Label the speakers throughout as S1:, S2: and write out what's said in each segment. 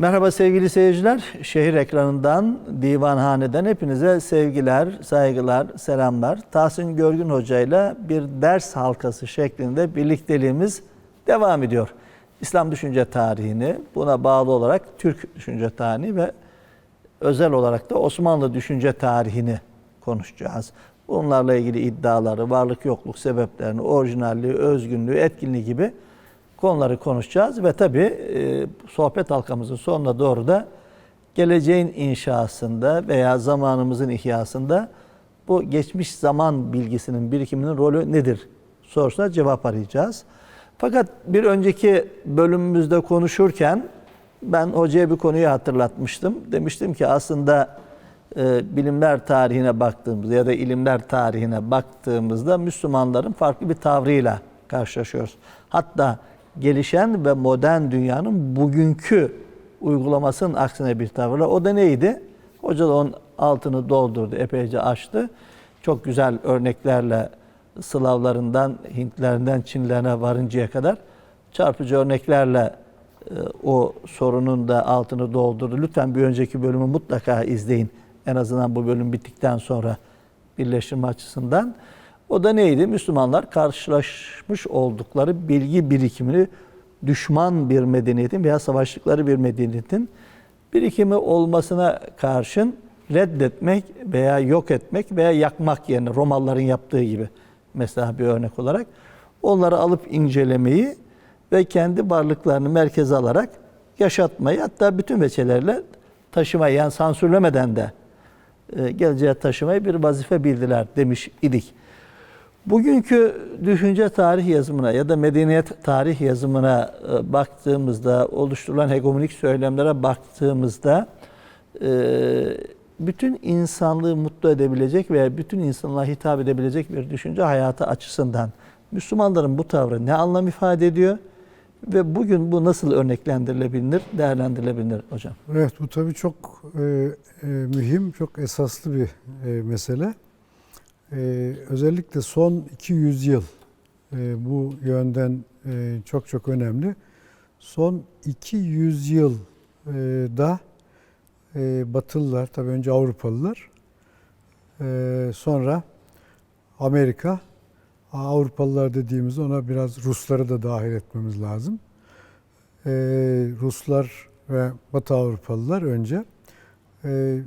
S1: Merhaba sevgili seyirciler. Şehir ekranından, divanhaneden hepinize sevgiler, saygılar, selamlar. Tahsin Görgün Hoca ile bir ders halkası şeklinde birlikteliğimiz devam ediyor. İslam düşünce tarihini, buna bağlı olarak Türk düşünce tarihi ve özel olarak da Osmanlı düşünce tarihini konuşacağız. Bunlarla ilgili iddiaları, varlık yokluk sebeplerini, orijinalliği, özgünlüğü, etkinliği gibi konuları konuşacağız ve tabii e, sohbet halkamızın sonuna doğru da geleceğin inşasında veya zamanımızın ihyasında bu geçmiş zaman bilgisinin birikiminin rolü nedir sorusuna cevap arayacağız. Fakat bir önceki bölümümüzde konuşurken ben hocaya bir konuyu hatırlatmıştım. Demiştim ki aslında e, bilimler tarihine baktığımızda ya da ilimler tarihine baktığımızda Müslümanların farklı bir tavrıyla karşılaşıyoruz. Hatta gelişen ve modern dünyanın bugünkü uygulamasının aksine bir tavırla. O da neydi? Hoca da onun altını doldurdu, epeyce açtı. Çok güzel örneklerle Slavlarından, Hintlerinden, Çinlerine varıncaya kadar çarpıcı örneklerle e, o sorunun da altını doldurdu. Lütfen bir önceki bölümü mutlaka izleyin. En azından bu bölüm bittikten sonra birleştirme açısından. O da neydi? Müslümanlar karşılaşmış oldukları bilgi birikimini düşman bir medeniyetin veya savaştıkları bir medeniyetin birikimi olmasına karşın reddetmek veya yok etmek veya yakmak yerine Romalıların yaptığı gibi mesela bir örnek olarak onları alıp incelemeyi ve kendi varlıklarını merkeze alarak yaşatmayı hatta bütün veçelerle taşımayı yani sansürlemeden de e, geleceğe taşımayı bir vazife bildiler demiş idik. Bugünkü düşünce tarih yazımına ya da medeniyet tarih yazımına e, baktığımızda, oluşturulan hegemonik söylemlere baktığımızda e, bütün insanlığı mutlu edebilecek veya bütün insanlığa hitap edebilecek bir düşünce hayatı açısından Müslümanların bu tavrı ne anlam ifade ediyor ve bugün bu nasıl örneklendirilebilir, değerlendirilebilir hocam?
S2: Evet bu tabii çok e, e, mühim, çok esaslı bir e, mesele. E, özellikle son 200 yıl e, bu yönden e, çok çok önemli. Son 200 yılda e, Batılılar, tabii önce Avrupalılar, e, sonra Amerika, Avrupalılar dediğimizde ona biraz Rusları da dahil etmemiz lazım. E, Ruslar ve Batı Avrupalılar önce e,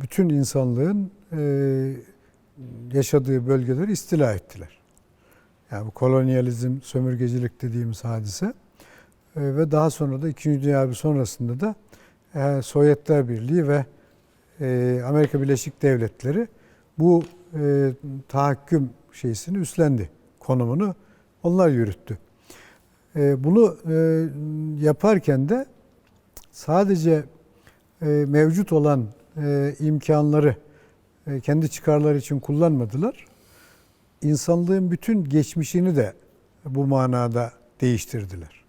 S2: bütün insanlığın e, yaşadığı bölgeleri istila ettiler. Yani bu kolonyalizm, sömürgecilik dediğimiz hadise e, ve daha sonra da İkinci Dünya Harbi sonrasında da e, Sovyetler Birliği ve e, Amerika Birleşik Devletleri bu tahakküm şeysini üstlendi. Konumunu onlar yürüttü. Bunu yaparken de sadece mevcut olan imkanları kendi çıkarları için kullanmadılar. İnsanlığın bütün geçmişini de bu manada değiştirdiler.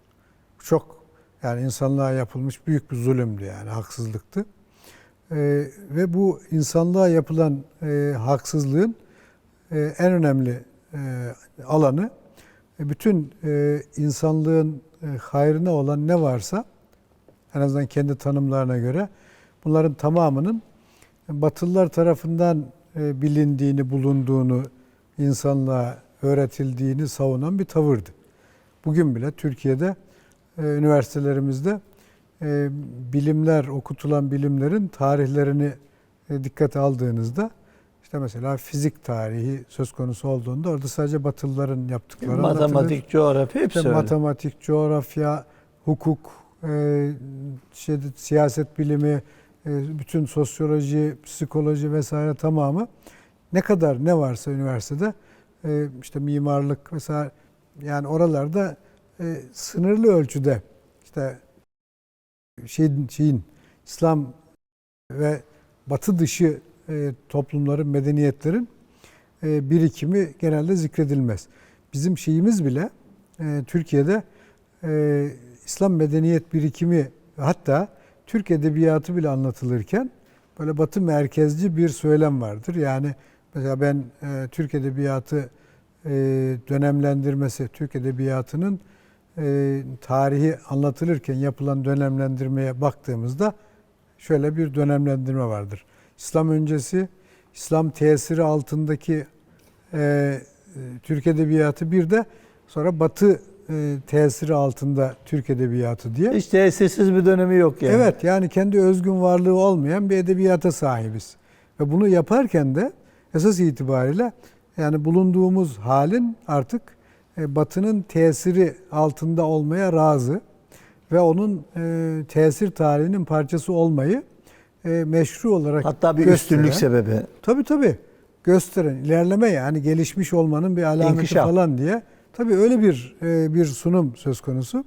S2: Çok yani insanlığa yapılmış büyük bir zulümdü yani haksızlıktı. Ee, ve bu insanlığa yapılan e, haksızlığın e, en önemli e, alanı e, bütün e, insanlığın e, hayrına olan ne varsa en azından kendi tanımlarına göre bunların tamamının Batılılar tarafından e, bilindiğini, bulunduğunu, insanlığa öğretildiğini savunan bir tavırdı. Bugün bile Türkiye'de e, üniversitelerimizde e, bilimler, okutulan bilimlerin tarihlerini dikkate aldığınızda işte mesela fizik tarihi söz konusu olduğunda orada sadece Batılıların yaptıkları
S1: Matematik, coğrafya hepsi
S2: işte
S1: öyle.
S2: matematik, coğrafya, hukuk, şey, siyaset bilimi, bütün sosyoloji, psikoloji vesaire tamamı ne kadar ne varsa üniversitede e, işte mimarlık mesela yani oralarda e, sınırlı ölçüde işte şeyin, şeyin İslam ve Batı dışı toplumların, medeniyetlerin birikimi genelde zikredilmez. Bizim şeyimiz bile Türkiye'de İslam medeniyet birikimi hatta Türk edebiyatı bile anlatılırken böyle batı merkezci bir söylem vardır. Yani mesela ben e, Türk edebiyatı e, dönemlendirmesi, Türk edebiyatının e, tarihi anlatılırken yapılan dönemlendirmeye baktığımızda şöyle bir dönemlendirme vardır. İslam öncesi, İslam tesiri altındaki e, e, Türk Edebiyatı bir de sonra Batı tesiri altında Türk Edebiyatı diye.
S1: Hiç tesirsiz bir dönemi yok yani.
S2: Evet yani kendi özgün varlığı olmayan bir edebiyata sahibiz. Ve bunu yaparken de esas itibariyle yani bulunduğumuz halin artık e, Batı'nın tesiri altında olmaya razı ve onun e, tesir tarihinin parçası olmayı e, meşru olarak
S1: Hatta bir
S2: gösteren-
S1: üstünlük sebebi.
S2: Tabii tabii. Gösteren, ilerleme yani gelişmiş olmanın bir alameti
S1: İnkişaf.
S2: falan diye. Tabii öyle bir e, bir sunum söz konusu.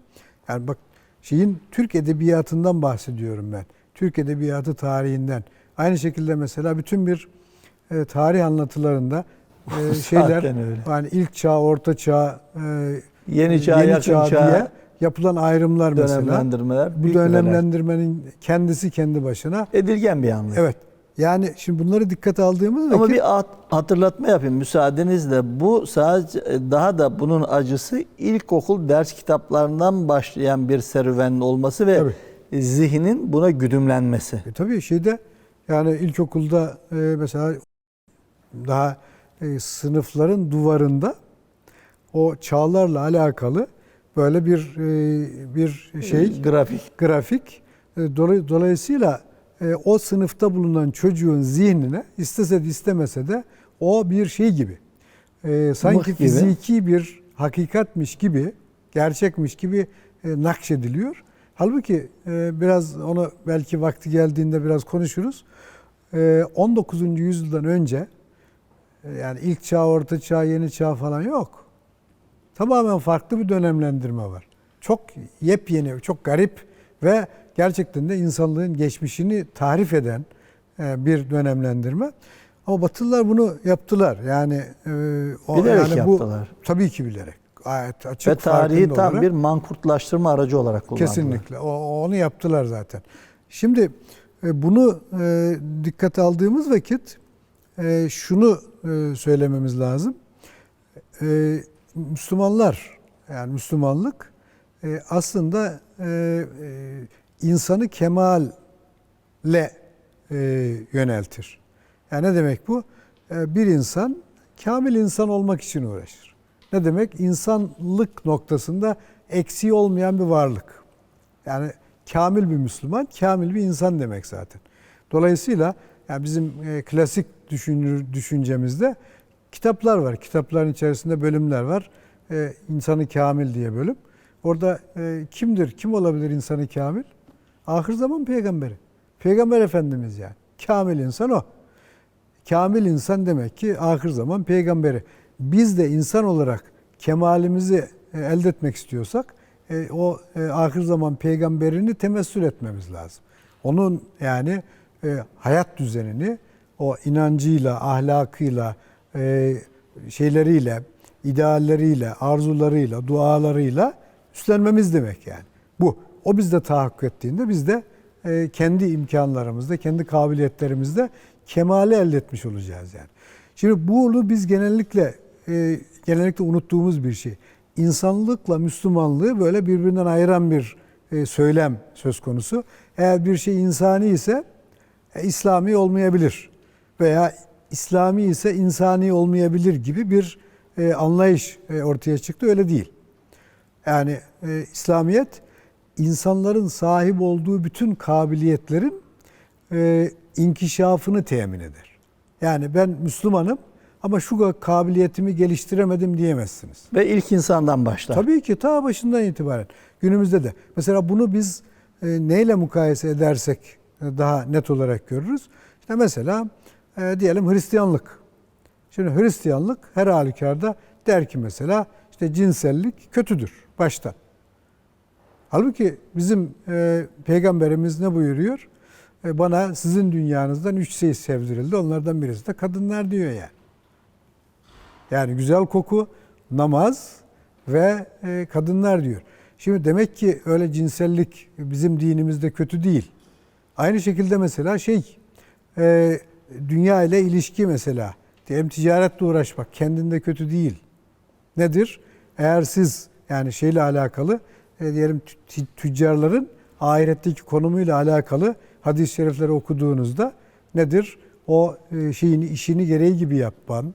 S2: Yani bak şeyin Türk edebiyatından bahsediyorum ben. Türk edebiyatı tarihinden. Aynı şekilde mesela bütün bir e, tarih anlatılarında e, şeyler yani ilk çağ, orta çağ, e,
S1: Yeni çağ, yakın çağ,
S2: diye yapılan ayrımlar mesela.
S1: dönemlendirmeler.
S2: Bu dönemlendirmenin kendisi kendi başına
S1: Edilgen bir anlayış.
S2: Evet. Yani şimdi bunları dikkate aldığımız vakit
S1: Ama bir hat- hatırlatma yapayım müsaadenizle. Bu sadece daha da bunun acısı ilkokul ders kitaplarından başlayan bir serüvenin olması ve
S2: Tabii.
S1: zihnin buna güdümlenmesi.
S2: E tabii şeyde yani ilkokulda e, mesela daha e, sınıfların duvarında o çağlarla alakalı böyle bir e, bir şey
S1: Grafik.
S2: grafik E, dolay- dolayısıyla e, o sınıfta bulunan çocuğun zihnine istese de istemese de o bir şey gibi e, sanki
S1: gibi.
S2: fiziki bir hakikatmiş gibi gerçekmiş gibi e, nakşediliyor. Halbuki e, biraz onu belki vakti geldiğinde biraz konuşuruz. E, 19. yüzyıldan önce e, yani ilk çağ, orta çağ, yeni çağ falan yok. Tamamen farklı bir dönemlendirme var. Çok yepyeni, çok garip ve gerçekten de insanlığın geçmişini tarif eden e, bir dönemlendirme. Ama Batılılar bunu yaptılar. Yani e, o
S1: Bilerek
S2: yani bu
S1: yaptılar.
S2: tabii ki bilerek. Gayet açık
S1: Ve tarihi tam
S2: olarak.
S1: bir mankurtlaştırma aracı olarak kullandılar.
S2: Kesinlikle. O, onu yaptılar zaten. Şimdi e, bunu e, dikkate aldığımız vakit e, şunu e, söylememiz lazım. E, Müslümanlar yani Müslümanlık e, aslında e, e, insanı kemalle e, yöneltir. Yani ne demek bu? E, bir insan kamil insan olmak için uğraşır. Ne demek? İnsanlık noktasında eksiği olmayan bir varlık. Yani kamil bir Müslüman, kamil bir insan demek zaten. Dolayısıyla yani bizim e, klasik düşünür, düşüncemizde kitaplar var. Kitapların içerisinde bölümler var. E, insanı kamil diye bölüm. Orada e, kimdir, kim olabilir insanı kamil? Ahir zaman peygamberi. Peygamber Efendimiz yani. Kamil insan o. Kamil insan demek ki ahir zaman peygamberi. Biz de insan olarak kemalimizi e, elde etmek istiyorsak e, o e, ahir zaman peygamberini temessül etmemiz lazım. Onun yani e, hayat düzenini o inancıyla, ahlakıyla, e, şeyleriyle, idealleriyle, arzularıyla, dualarıyla üstlenmemiz demek yani. Bu. O bizde tahakkuk ettiğinde biz de e, kendi imkanlarımızda, kendi kabiliyetlerimizde kemali elde etmiş olacağız yani. Şimdi bunu biz genellikle e, genellikle unuttuğumuz bir şey. İnsanlıkla Müslümanlığı böyle birbirinden ayıran bir e, söylem söz konusu. Eğer bir şey insani ise e, İslami olmayabilir veya İslami ise insani olmayabilir gibi bir e, anlayış e, ortaya çıktı. Öyle değil. Yani e, İslamiyet insanların sahip olduğu bütün kabiliyetlerin e, inkişafını temin eder. Yani ben Müslümanım ama şu kabiliyetimi geliştiremedim diyemezsiniz.
S1: Ve ilk insandan başlar.
S2: Tabii ki ta başından itibaren günümüzde de. Mesela bunu biz e, neyle mukayese edersek e, daha net olarak görürüz. İşte mesela e, diyelim Hristiyanlık. Şimdi Hristiyanlık her halükarda der ki mesela işte cinsellik kötüdür baştan. Halbuki bizim e, peygamberimiz ne buyuruyor? E, bana sizin dünyanızdan üç şey sevdirildi. Onlardan birisi de kadınlar diyor yani. Yani güzel koku, namaz ve e, kadınlar diyor. Şimdi demek ki öyle cinsellik bizim dinimizde kötü değil. Aynı şekilde mesela şey, e, dünya ile ilişki mesela. Diyelim ticaretle uğraşmak kendinde kötü değil. Nedir? Eğer siz yani şeyle alakalı e, diyelim tü- tüccarların ahiretteki konumuyla alakalı hadis-i şerifleri okuduğunuzda nedir? O e, şeyin işini gereği gibi yapan,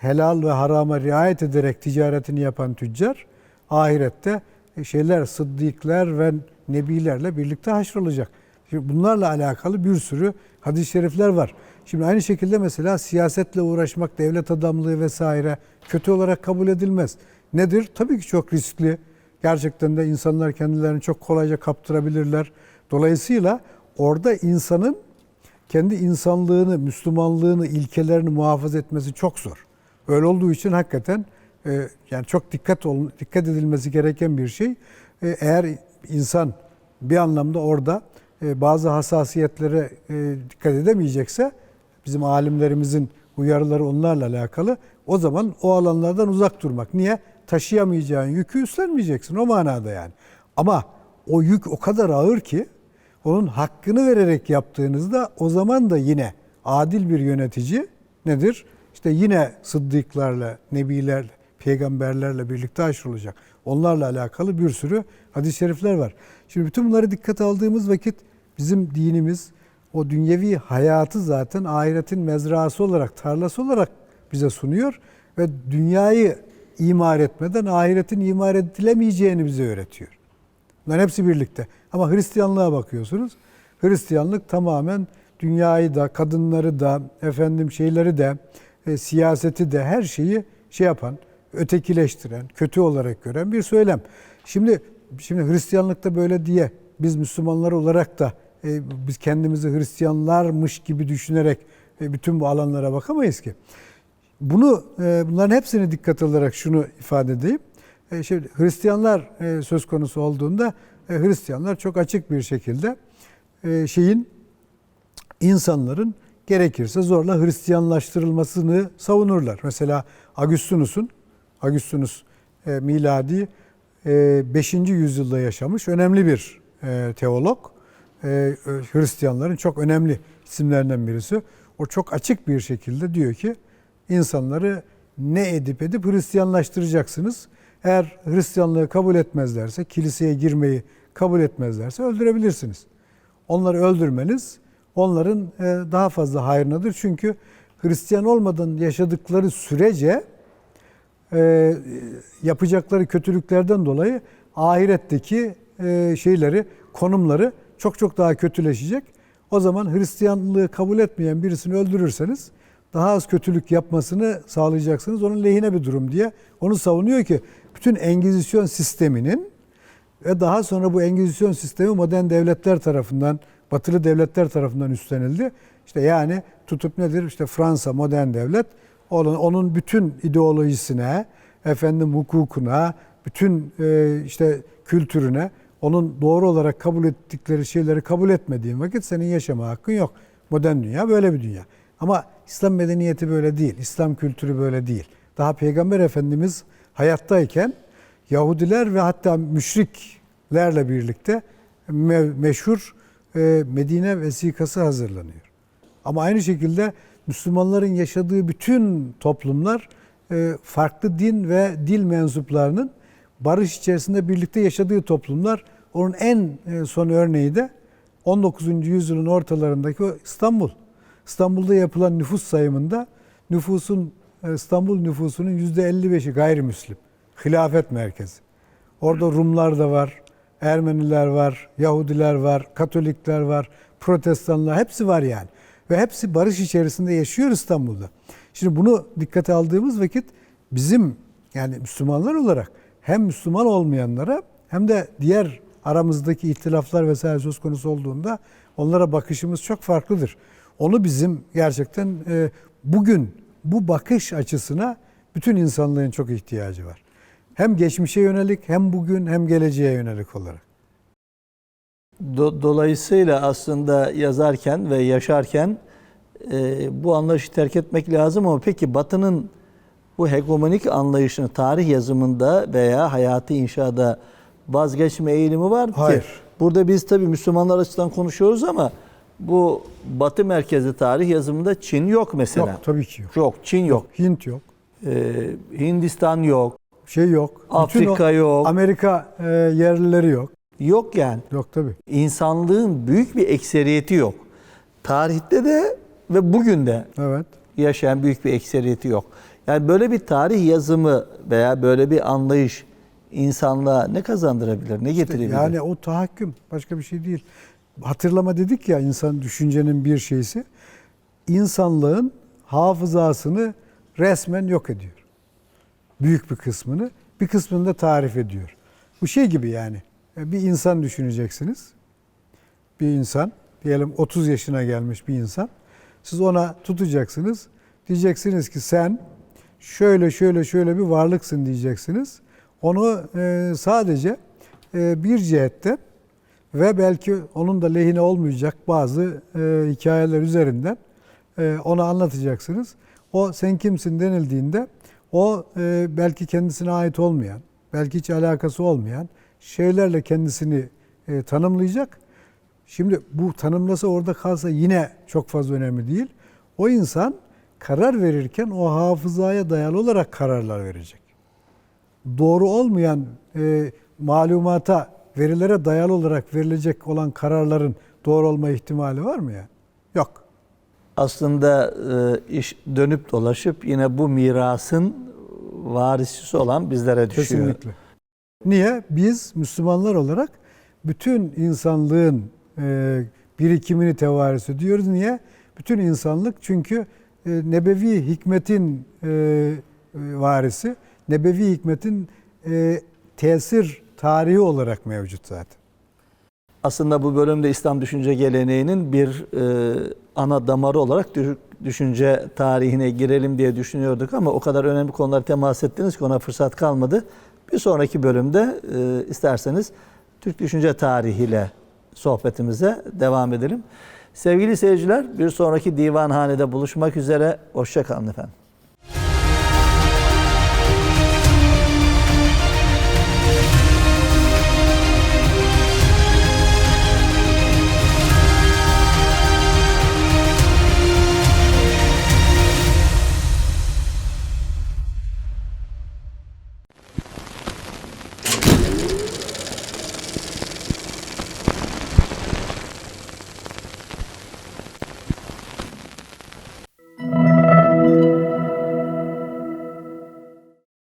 S2: helal ve harama riayet ederek ticaretini yapan tüccar ahirette e, şeyler, sıddıklar ve nebilerle birlikte haşrolacak. Şimdi bunlarla alakalı bir sürü hadis-i şerifler var. Şimdi aynı şekilde mesela siyasetle uğraşmak, devlet adamlığı vesaire kötü olarak kabul edilmez. Nedir? Tabii ki çok riskli. Gerçekten de insanlar kendilerini çok kolayca kaptırabilirler. Dolayısıyla orada insanın kendi insanlığını, Müslümanlığını, ilkelerini muhafaza etmesi çok zor. Öyle olduğu için hakikaten e, yani çok dikkat ol, dikkat edilmesi gereken bir şey. E, eğer insan bir anlamda orada e, bazı hassasiyetlere dikkat edemeyecekse bizim alimlerimizin uyarıları onlarla alakalı. O zaman o alanlardan uzak durmak. Niye? Taşıyamayacağın yükü üstlenmeyeceksin o manada yani. Ama o yük o kadar ağır ki onun hakkını vererek yaptığınızda o zaman da yine adil bir yönetici nedir? İşte yine sıddıklarla, nebilerle, peygamberlerle birlikte aşırılacak. Onlarla alakalı bir sürü hadis-i şerifler var. Şimdi bütün bunları dikkate aldığımız vakit bizim dinimiz o dünyevi hayatı zaten ahiretin mezrası olarak, tarlası olarak bize sunuyor ve dünyayı imar etmeden ahiretin imar edilemeyeceğini bize öğretiyor. Bunların hepsi birlikte. Ama Hristiyanlığa bakıyorsunuz. Hristiyanlık tamamen dünyayı da, kadınları da, efendim şeyleri de, e, siyaseti de her şeyi şey yapan, ötekileştiren, kötü olarak gören bir söylem. Şimdi şimdi Hristiyanlıkta böyle diye biz Müslümanlar olarak da e, biz kendimizi Hristiyanlarmış gibi düşünerek e, bütün bu alanlara bakamayız ki. Bunu e, bunların hepsini dikkat alarak şunu ifade edeyim. E, şimdi Hristiyanlar e, söz konusu olduğunda Hristiyanlar çok açık bir şekilde şeyin insanların gerekirse zorla Hristiyanlaştırılmasını savunurlar. Mesela Agustinus'un Agustinus miladi e, 5. yüzyılda yaşamış önemli bir teolog. Hristiyanların çok önemli isimlerinden birisi. O çok açık bir şekilde diyor ki insanları ne edip edip Hristiyanlaştıracaksınız. Eğer Hristiyanlığı kabul etmezlerse, kiliseye girmeyi kabul etmezlerse öldürebilirsiniz. Onları öldürmeniz onların e, daha fazla hayrınadır. Çünkü Hristiyan olmadan yaşadıkları sürece e, yapacakları kötülüklerden dolayı ahiretteki e, şeyleri, konumları çok çok daha kötüleşecek. O zaman Hristiyanlığı kabul etmeyen birisini öldürürseniz daha az kötülük yapmasını sağlayacaksınız. Onun lehine bir durum diye onu savunuyor ki bütün Engizisyon sisteminin ve daha sonra bu Engizisyon sistemi modern devletler tarafından, batılı devletler tarafından üstlenildi. İşte yani tutup nedir? İşte Fransa modern devlet onun, onun bütün ideolojisine, efendim hukukuna, bütün e, işte kültürüne, onun doğru olarak kabul ettikleri şeyleri kabul etmediğin vakit senin yaşama hakkın yok. Modern dünya böyle bir dünya. Ama İslam medeniyeti böyle değil. İslam kültürü böyle değil. Daha Peygamber Efendimiz hayattayken Yahudiler ve hatta müşriklerle birlikte me- meşhur e, Medine vesikası hazırlanıyor. Ama aynı şekilde Müslümanların yaşadığı bütün toplumlar e, farklı din ve dil mensuplarının barış içerisinde birlikte yaşadığı toplumlar. Onun en e, son örneği de 19. yüzyılın ortalarındaki İstanbul. İstanbul'da yapılan nüfus sayımında nüfusun e, İstanbul nüfusunun %55'i gayrimüslim. Hilafet merkezi. Orada Rumlar da var, Ermeniler var, Yahudiler var, Katolikler var, Protestanlar hepsi var yani. Ve hepsi barış içerisinde yaşıyor İstanbul'da. Şimdi bunu dikkate aldığımız vakit bizim yani Müslümanlar olarak hem Müslüman olmayanlara hem de diğer aramızdaki ihtilaflar vesaire söz konusu olduğunda onlara bakışımız çok farklıdır. Onu bizim gerçekten e, bugün bu bakış açısına bütün insanlığın çok ihtiyacı var. Hem geçmişe yönelik hem bugün hem geleceğe yönelik olarak.
S1: Do- Dolayısıyla aslında yazarken ve yaşarken e, bu anlayışı terk etmek lazım ama peki Batı'nın bu hegemonik anlayışını tarih yazımında veya hayatı inşada vazgeçme eğilimi var mı ki?
S2: Hayır.
S1: Burada biz tabii Müslümanlar açısından konuşuyoruz ama bu Batı merkezi tarih yazımında Çin yok mesela.
S2: Yok tabii ki yok.
S1: Yok, Çin yok.
S2: Hint yok.
S1: Ee, Hindistan yok.
S2: şey yok. Bütün o
S1: Afrika yok.
S2: Amerika e, yerlileri yok.
S1: Yok yani.
S2: Yok tabii.
S1: İnsanlığın büyük bir ekseriyeti yok. Tarihte de ve bugün de
S2: Evet.
S1: yaşayan büyük bir ekseriyeti yok. Yani böyle bir tarih yazımı veya böyle bir anlayış insanlığa ne kazandırabilir, ne getirebilir?
S2: Yani o tahakküm başka bir şey değil. Hatırlama dedik ya insan düşüncenin bir şeysi. İnsanlığın hafızasını resmen yok ediyor. Büyük bir kısmını, bir kısmını da tarif ediyor. Bu şey gibi yani. E, Bir insan düşüneceksiniz. Bir insan, diyelim 30 yaşına gelmiş bir insan. Siz ona tutacaksınız. Diyeceksiniz ki sen şöyle şöyle şöyle bir varlıksın diyeceksiniz. Onu e, sadece e, bir cihetten ve belki onun da lehine olmayacak bazı e, hikayeler üzerinden e, ona anlatacaksınız. O sen kimsin denildiğinde o e, belki kendisine ait olmayan, belki hiç alakası olmayan şeylerle kendisini e, tanımlayacak. Şimdi bu tanımlasa orada kalsa yine çok fazla önemli değil. O insan karar verirken o hafızaya dayalı olarak kararlar verecek. Doğru olmayan e, malumata, verilere dayalı olarak verilecek olan kararların doğru olma ihtimali var mı ya? Yok.
S1: Aslında e, iş dönüp dolaşıp yine bu mirasın varisisi olan bizlere düşüyor.
S2: Kesinlikle. Niye? Biz Müslümanlar olarak bütün insanlığın e, birikimini tevarüs ediyoruz. Niye? Bütün insanlık çünkü e, nebevi hikmetin e, varisi, nebevi hikmetin e, tesir tarihi olarak mevcut zaten.
S1: Aslında bu bölümde İslam düşünce geleneğinin bir e, ana damarı olarak dü- düşünce tarihine girelim diye düşünüyorduk ama o kadar önemli konulara temas ettiniz ki ona fırsat kalmadı. Bir sonraki bölümde e, isterseniz Türk düşünce tarihiyle sohbetimize devam edelim. Sevgili seyirciler bir sonraki divanhanede buluşmak üzere. Hoşçakalın efendim.